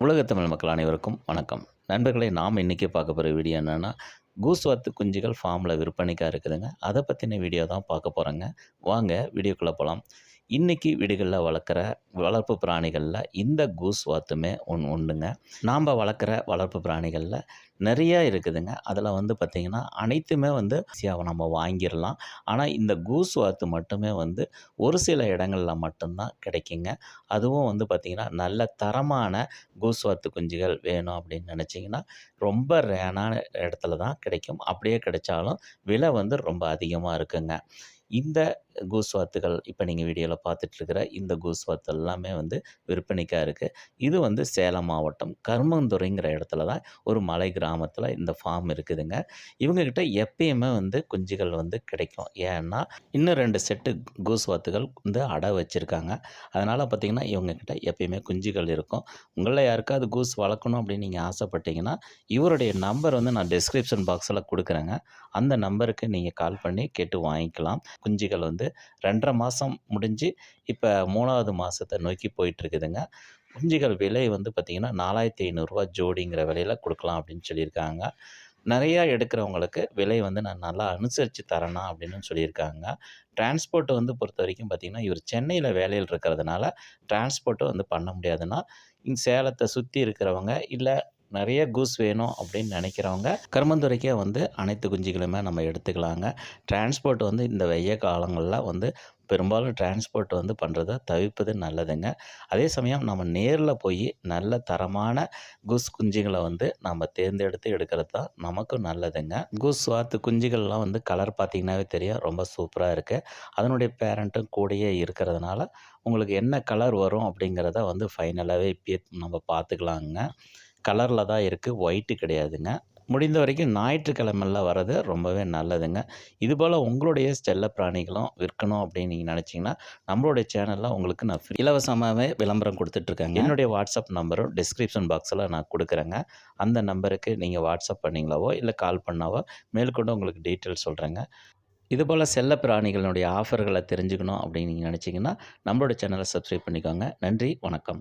உலக தமிழ் மக்கள் அனைவருக்கும் வணக்கம். நண்பர்களை நாம் இன்றைக்கி பார்க்க போகிற வீடியோ என்னென்னா கூஸ்வாத்து குஞ்சுகள் ஃபார்மில் விற்பனைக்காக இருக்குதுங்க. அதை பற்றின வீடியோ தான் பார்க்க போகிறேங்க வாங்க வீடியோக்குள்ளே போகலாம் இன்றைக்கி வீடுகளில் வளர்க்குற வளர்ப்பு பிராணிகளில் இந்த கூஸ் வாத்துமே ஒன் உண்டுங்க நாம் வளர்க்குற வளர்ப்பு பிராணிகளில் நிறைய இருக்குதுங்க. அதில் வந்து பார்த்திங்கன்னா அனைத்துமே வந்து ஈஸியாக நம்ம வாங்கிடலாம். ஆனால் இந்த கூஸ் வாத்து மட்டுமே வந்து ஒரு சில இடங்களில் மட்டும்தான் கிடைக்குங்க. அதுவும் வந்து பார்த்திங்கன்னா நல்ல தரமான கூஸ் வாத்து குஞ்சுகள் வேணும் அப்படின்னு நினச்சிங்கன்னா ரொம்ப ரேனான இடத்துல தான் கிடைக்கும். அப்படியே கிடைச்சாலும் விலை வந்து ரொம்ப அதிகமாக இருக்குங்க. இந்த கூஸ் வாத்துகள் இப்போ நீங்கள் வீடியோவில் பார்த்துட்ருக்கிற இந்த கூஸ்வாத்து எல்லாமே வந்து விற்பனைக்காக இருக்குது இது வந்து சேலம் மாவட்டம் கர்மந்துறைங்கிற இடத்துல தான் ஒரு மலை கிராமத்தில் இந்த ஃபார்ம் இருக்குதுங்க. இவங்கக்கிட்ட எப்பயுமே வந்து குஞ்சுகள் வந்து கிடைக்கும். ஏன்னா இன்னும் ரெண்டு செட்டு கூஸ் வாத்துகள் வந்து அடை வச்சுருக்காங்க. அதனால் பார்த்திங்கன்னா இவங்கக்கிட்ட எப்பயுமே குஞ்சுகள் இருக்கும். உங்களில் யாருக்காவது கூஸ் வளர்க்கணும் அப்படின்னு நீங்கள் ஆசைப்பட்டீங்கன்னா இவருடைய நம்பர் வந்து நான் டிஸ்கிரிப்ஷன் பாக்ஸில் கொடுக்குறேங்க. அந்த நம்பருக்கு நீங்கள் கால் பண்ணி கேட்டு வாங்கிக்கலாம். குஞ்சுகள் வந்து ரெண்டரை மாதம் முடிஞ்சு இப்போ மூணாவது மாதத்தை நோக்கி போயிட்டுருக்குதுங்க. குஞ்சுகள் விலை வந்து பார்த்திங்கன்னா நாலாயிரத்தி ஐநூறுரூவா ஜோடிங்கிற விலையில் கொடுக்கலாம் அப்படின்னு சொல்லியிருக்காங்க. நிறையா எடுக்கிறவங்களுக்கு விலை வந்து நான் நல்லா அனுசரித்து தரணும் அப்படின்னு சொல்லியிருக்காங்க. டிரான்ஸ்போர்ட் வந்து பொறுத்த வரைக்கும் பார்த்திங்கன்னா இவர் சென்னையில் வேலையில் இருக்கிறதுனால டிரான்ஸ்போர்ட்டும் வந்து பண்ண முடியாதுன்னா இங்கே சேலத்தை சுற்றி இருக்கிறவங்க இல்லை நிறைய கூஸ் வேணும் அப்படின்னு நினைக்கிறவங்க கருமந்துறைக்கே வந்து அனைத்து குஞ்சுகளுமே நம்ம எடுத்துக்கலாங்க. டிரான்ஸ்போர்ட் வந்து இந்த வெய்ய காலங்களில் வந்து பெரும்பாலும் டிரான்ஸ்போர்ட் வந்து பண்ணுறத தவிர்ப்பது நல்லதுங்க. அதே சமயம் நம்ம நேரில் போய் நல்ல தரமான கூஸ் குஞ்சுகளை வந்து நம்ம தேர்ந்தெடுத்து எடுக்கிறது தான் நமக்கும் நல்லதுங்க. கூஸ் வாத்து குஞ்சுகள்லாம் வந்து கலர் பார்த்திங்கனாவே தெரியும் ரொம்ப சூப்பராக இருக்குது அதனுடைய பேரண்ட்டும் கூடயே இருக்கிறதுனால உங்களுக்கு என்ன கலர் வரும் அப்படிங்கிறத வந்து ஃபைனலாகவே இப்பயே நம்ம பார்த்துக்கலாங்க. கலரில் தான் இருக்குது ஒயிட்டு கிடையாதுங்க. முடிந்த வரைக்கும் ஞாயிற்றுக்கிழமெல்லாம் வர்றது ரொம்பவே நல்லதுங்க. இதுபோல் உங்களுடைய செல்ல பிராணிகளும் விற்கணும் அப்படின்னு நீங்கள் நினச்சிங்கன்னா நம்மளுடைய சேனலில் உங்களுக்கு நான் இலவசமாகவே விளம்பரம் கொடுத்துட்ருக்கேங்க. என்னுடைய வாட்ஸ்அப் நம்பரும் டிஸ்கிரிப்ஷன் பாக்ஸில் நான் கொடுக்குறேங்க. அந்த நம்பருக்கு நீங்கள் வாட்ஸ்அப் பண்ணிங்களாவோ இல்லை கால் பண்ணாவோ மேற்கொண்டு உங்களுக்கு டீட்டெயில் சொல்கிறேங்க இதுபோல் செல்ல பிராணிகளுடைய ஆஃபர்களை தெரிஞ்சுக்கணும் அப்படின்னு நீங்கள் நினச்சிங்கன்னா நம்மளோட சேனலை சப்ஸ்கிரைப் பண்ணிக்கோங்க. நன்றி வணக்கம்.